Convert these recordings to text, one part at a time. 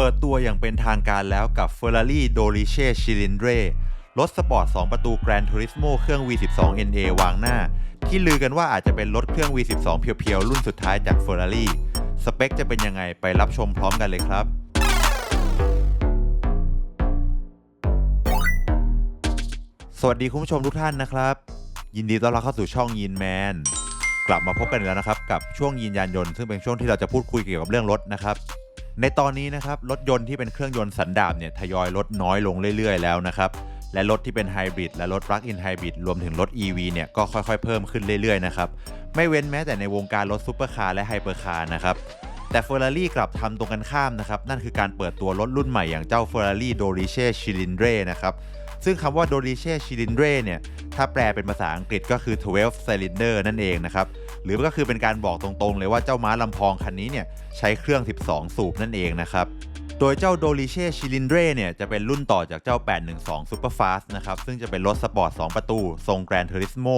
เปิดตัวอย่างเป็นทางการแล้วกับ Ferrari Dolice Cilindre รถสปอร์ต 2 ประตู Gran Turismo เครื่อง V12 NA วางหน้า ที่ลือกันว่าอาจจะเป็นรถเครื่อง V12 เพียวๆ รุ่นสุดท้ายจาก Ferrari สเปคจะเป็นยังไงไปรับชมพร้อมกันเลยครับสวัสดีคุณผู้ชมทุกท่านนะครับ ยินดีต้อนรับเข้าสู่ช่องยินแมนกลับมาพบกันอีกแล้วนะครับ กับช่วงยินยานยนต์ซึ่งเป็นช่วงที่เราจะพูดคุยเกี่ยวกับเรื่องรถนะครับ ในตอนนี้นะครับรถยนต์ที่เป็นเครื่องยนต์สันดาปเนี่ยทยอยลดน้อยลงเรื่อย ๆ แล้วนะครับและรถที่เป็นไฮบริดและรถปลั๊กอินไฮบริดรวมถึงรถ EV เนี่ยก็ค่อยๆ เพิ่มขึ้นเรื่อยๆนะครับไม่เว้นแม้แต่ในวงการรถซูเปอร์คาร์และไฮเปอร์คาร์นะครับแต่ Ferrari กลับทำตรงกันข้ามนะครับนั่นคือการเปิดตัวรถรุ่นใหม่อย่างเจ้า Ferrari Dolice Cilindre นะครับซึ่งคำว่า Dolice Cilindre เนี่ย ถ้าแปลเป็นภาษาอังกฤษก็คือ 12 cylinder นั่นเองนะครับ หรือก็คือเป็นการบอกตรงๆ เลยว่าเจ้าม้าลำพองคันนี้เนี่ยใช้เครื่อง 12 สูบนั่นเองนะครับโดยเจ้า Dolice Cilindre เนี่ยจะเป็นรุ่นต่อจากเจ้า 812 Superfast นะครับซึ่งจะเป็นรถสปอร์ต 2 ประตู ทรง Gran Turismo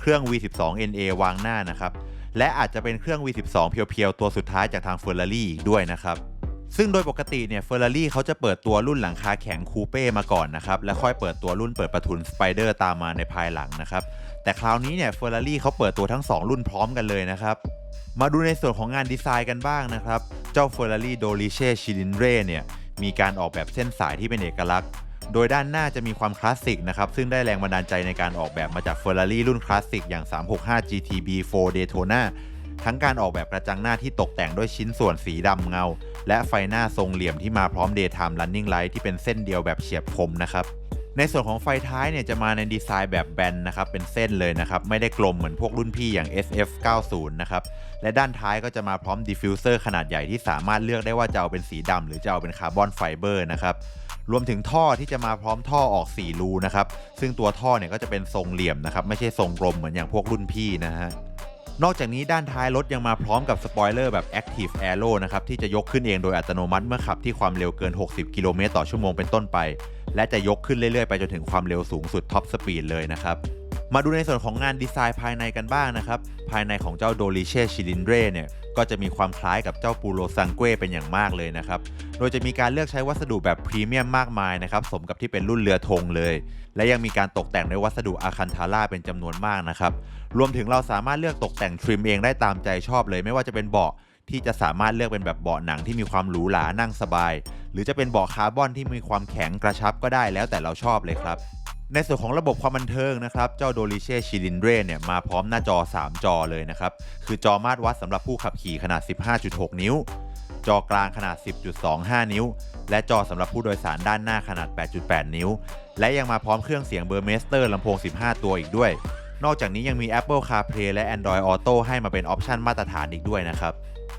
เครื่อง V12 NA วางหน้านะครับ และอาจจะเป็นเครื่อง V12 เพียวๆ ตัวสุดท้ายจากทาง Ferrari อีกด้วยนะครับ ซึ่งโดยปกติเนี่ย Ferrari เขาจะเปิดตัวรุ่นหลังคาแข็งคูเป้มาก่อนนะครับ และค่อยเปิดตัวรุ่นเปิดประทุน Spider ตามมาในภายหลังนะครับ แต่คราวนี้เนี่ย Ferrari เขาเปิดตัวทั้ง 2 รุ่นพร้อมกันเลยนะครับ มาดูในส่วนของงานดีไซน์กันบ้างนะครับ เจ้า Ferrari Dolice Cilindre เนี่ยมีการออกแบบเส้นสายที่เป็นเอกลักษณ์ โดยด้านหน้าจะมีความคลาสสิกนะครับ ซึ่งได้แรงบันดาลใจในการออกแบบมาจาก Ferrari รุ่นคลาสสิกอย่าง 365 GTB4 Daytona ทั้งการออกแบบกระจังหน้าที่ตกแต่งด้วยชิ้นส่วนสีดำเงา และไฟหน้าทรงเหลี่ยมที่มาพร้อม Daytime Running Light ที่เป็นเส้นเดียวแบบเฉียบคมนะครับในส่วนของไฟท้ายเนี่ยจะมาในดีไซน์แบบแบนนะครับเป็นเส้นเลยนะครับ ไม่ได้กลมเหมือนพวกรุ่นพี่อย่าง SF 90 นะครับ และด้านท้ายก็จะมาพร้อมดิฟฟิวเซอร์ขนาดใหญ่ที่สามารถเลือกได้ว่าจะเอาเป็นสีดำหรือจะเอาเป็นคาร์บอนไฟเบอร์นะครับรวมถึงท่อที่จะมาพร้อมท่อออก 4 รูนะครับ ซึ่งตัวท่อเนี่ยก็จะเป็นทรงเหลี่ยมนะครับ ไม่ใช่ทรงกลมเหมือนอย่างพวกรุ่นพี่นะฮะ นอกจากนี้ด้านท้ายรถยังมาพร้อมกับสปอยเลอร์แบบ Active Aero นะครับที่จะยกขึ้นเองโดยอัตโนมัติเมื่อขับที่ความเร็วเกิน 60 กิโลเมตรต่อชั่วโมงเป็นต้นไป และจะยกขึ้นเรื่อยๆ ไปจนถึงความเร็วสูงสุดท็อปสปีดเลยนะครับ มาดูในส่วนของงานดีไซน์ภายในกันบ้างนะครับ ภายในของเจ้า Dolice Cilindre เนี่ยก็จะมีความคล้ายกับเจ้าปูโรซังเกเป็นอย่างมากเลยนะครับ โดยจะมีการเลือกใช้วัสดุแบบพรีเมียมมากมายนะครับ สมกับที่เป็นรุ่นเรือธงเลย และยังมีการตกแต่งด้วยวัสดุอาคันทาร่าเป็นจำนวนมากนะครับ รวมถึงเราสามารถเลือกตกแต่งทริมเองได้ตามใจชอบเลย ไม่ว่าจะเป็นเบาะที่จะสามารถเลือกเป็นแบบเบาะหนังที่มีความหรูหรานั่งสบาย หรือจะเป็นเบาะคาร์บอนที่มีความแข็งกระชับก็ได้แล้วแต่เราชอบเลยครับ ในส่วนของระบบความบันเทิงนะครับเจ้า Dolice Cilindre เนี่ยมาพร้อมหน้าจอ 3 จอเลยนะครับ คือจอมาตรวัดสำหรับผู้ขับขี่ขนาด 15.6 นิ้ว จอกลางขนาด 10.25 นิ้ว และจอสำหรับผู้โดยสารด้านหน้าขนาด 8.8 นิ้ว และยังมาพร้อมเครื่องเสียงเบอร์เมสเตอร์ลำโพง 15 ตัวอีกด้วย นอกจากนี้ยังมี Apple CarPlay และ Android Auto ให้มาเป็นออปชันมาตรฐานอีกด้วยนะครับ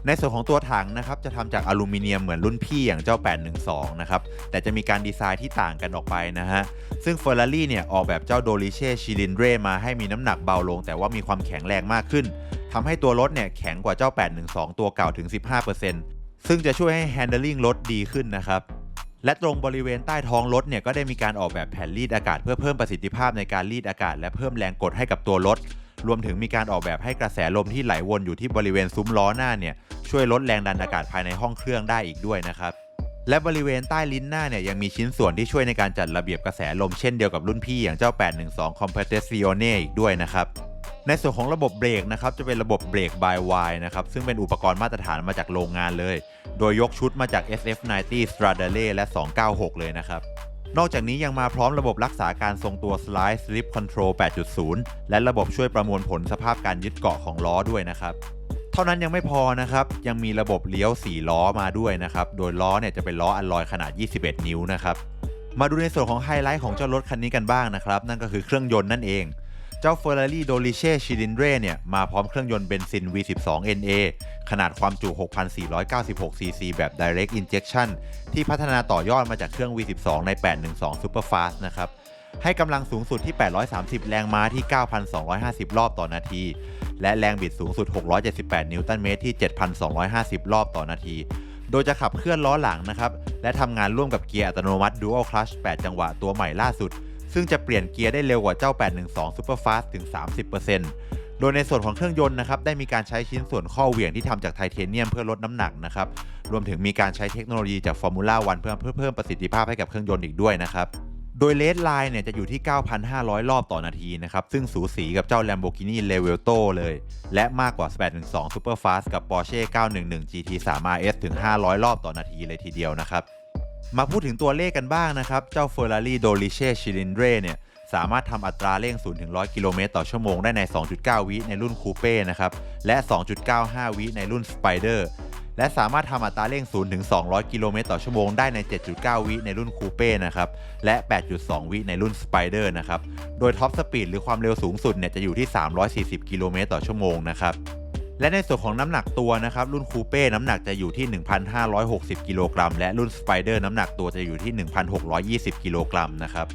ในส่วนของตัวถังนะครับจะทำจากอลูมิเนียมเหมือนรุ่นพี่อย่างเจ้า 812 นะครับ แต่จะมีการดีไซน์ที่ต่างกันออกไปนะฮะ ซึ่ง Ferrari เนี่ยออกแบบเจ้า Dolice Cilindre มาให้มีน้ำหนักเบาลง แต่ว่ามีความแข็งแรงมากขึ้นทำให้ตัวรถเนี่ยแข็งกว่าเจ้า 812 ตัวเก่าถึง 15%ซึ่งจะช่วยให้ handling รถดีขึ้นนะครับและตรงบริเวณใต้ท้องรถเนี่ยก็ได้มีการออกแบบแผ่นรีดอากาศเพื่อเพิ่มประสิทธิภาพในการรีดอากาศ และเพิ่มแรงกดให้กับตัวรถ รวมถึงมีการออกแบบให้กระแสลมที่ไหลวนอยู่ที่บริเวณซุ้มล้อหน้าเนี่ยช่วยลดแรงดันอากาศภายในห้องเครื่องได้อีกด้วยนะครับและบริเวณใต้ลิ้นหน้าเนี่ยยังมีชิ้นส่วนที่ช่วยในการจัดระเบียบกระแสลมเช่นเดียวกับรุ่นพี่อย่างเจ้า 812 Competizione อีกด้วยนะครับ ในส่วนของระบบเบรกนะครับจะเป็นระบบเบรก by wire นะครับซึ่งเป็นอุปกรณ์มาตรฐานมาจากโรงงานเลย โดยยกชุดมาจาก SF90 Stradale และ 296 เลยนะครับ นอกจากนี้ยังมาพร้อมระบบรักษาการทรงตัว Slide Slip Control 8.0 และระบบช่วยประมวลผลสภาพการยึดเกาะของล้อด้วยนะครับ เท่านั้นยังไม่พอนะครับ ยังมีระบบเลี้ยว 4 ล้อมาด้วยนะครับ โดยล้อเนี่ยจะเป็นล้ออัลลอยขนาด 21 นิ้วนะครับ มาดูในส่วนของไฮไลท์ของเจ้ารถคันนี้กันบ้างนะครับ นั่นก็คือเครื่องยนต์นั่นเอง เจ้า Ferrari Dolice Cilindre เนี่ย มาพร้อมเครื่องยนต์เบนซิน V12 NA ขนาดความจุ 6,496 cc แบบ Direct Injection ที่พัฒนาต่อยอดมาจากเครื่อง V12 ใน 812 Superfast นะครับ ให้กำลังสูงสุดที่ 830 แรงม้าที่ 9,250 รอบต่อนาที และแรงบิดสูงสุด 678 นิวตันเมตรที่ 7,250 รอบต่อนาที โดยจะขับเคลื่อนล้อหลังนะครับ และทำงานร่วมกับเกียร์อัตโนมัติ Dual Clutch 8 จังหวะตัวใหม่ล่าสุด ซึ่งจะเปลี่ยนเกียร์ได้เร็วกว่าเจ้า 812 Superfast ถึง 30%โดยในส่วนของเครื่องยนต์นะครับได้มีการใช้ชิ้นส่วนข้อเหวี่ยงที่ทำจากไทเทเนียมเพื่อลดน้ำหนักนะครับรวมถึงมีการใช้เทคโนโลยีจาก Formula 1เพื่อเพื่อเพิ่มประสิทธิภาพให้กับเครื่องยนต์อีกด้วยนะครับโดยเลสไลน์เนี่ยจะอยู่ที่ 9,500 รอบต่อนาทีนะครับ ซึ่งสูสีกับเจ้า Lamborghini Revuelto เลย และมากกว่า812 Superfast กับ Porsche 911 GT3 RS ถึง 500 รอบต่อนาทีเลยทีเดียวนะครับ มาพูดถึงตัวเลขกันบ้างนะครับ เจ้า Ferrari Dolice Cilindre เนี่ยสามารถทำอัตราเร่ง0-100 กิโลเมตรต่อชั่วโมงได้ใน 2.9 วิในรุ่นคูเป้นะครับ และ 2.95 วิในรุ่น Spider และสามารถทำอัตราเร่ง0-200 กิโลเมตรต่อชั่วโมงได้ใน 7.9 วิในรุ่นคูเป้นะครับ และ 8.2 วิในรุ่น Spider นะครับ โดยท็อปสปีดหรือความเร็วสูงสุดเนี่ยจะอยู่ที่ 340 กิโลเมตรต่อชั่วโมงนะครับ และในส่วนของน้ำหนักตัวนะครับ รุ่นคูเป้น้ำหนักจะอยู่ที่ 1,560 กิโลกรัม และรุ่น Spider น้ำหนักตัวจะอยู่ที่ 1,620 กิโลกรัมนะครับ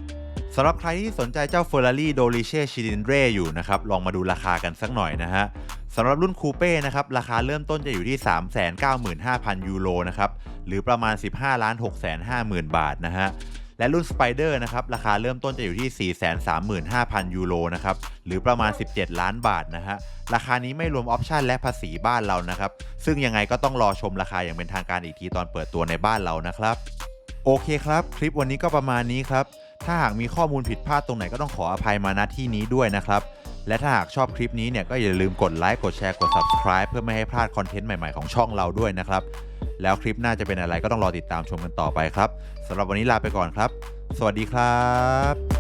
สำหรับใครที่สนใจเจ้า Ferrari Dolice Cilindre อยู่นะครับ ลองมาดูราคากันสักหน่อยนะฮะสำหรับรุ่นคูเป้นะครับ ราคาเริ่มต้นจะอยู่ที่ 395,000 ยูโรนะครับ หรือประมาณ 15,650,000 บาทนะฮะ และรุ่น Spider นะครับราคาเริ่มต้นจะอยู่ที่ 435,000 ยูโรนะครับหรือประมาณ 17 ล้านบาทนะฮะราคานี้ไม่รวมออปชันและภาษีบ้านเรานะครับซึ่งยังไงก็ต้องรอชมราคาอย่างเป็นทางการอีกทีตอนเปิดตัวในบ้านเรานะครับโอเคครับ คลิปวันนี้ก็ประมาณนี้ครับ ถ้าหากมีข้อมูลผิดพลาดตรงไหนก็ต้องขออภัยมาณที่นี้ด้วยนะครับ และถ้าหากชอบคลิปนี้เนี่ยก็อย่าลืมกดไลค์กดแชร์กด subscribe เพื่อไม่ให้พลาดคอนเทนต์ใหม่ๆของช่องเราด้วยนะครับ แล้วคลิปหน้าจะเป็นอะไรก็ต้องรอติดตามชมกันต่อไปครับสำหรับวันนี้ลาไปก่อนครับ สวัสดีครับ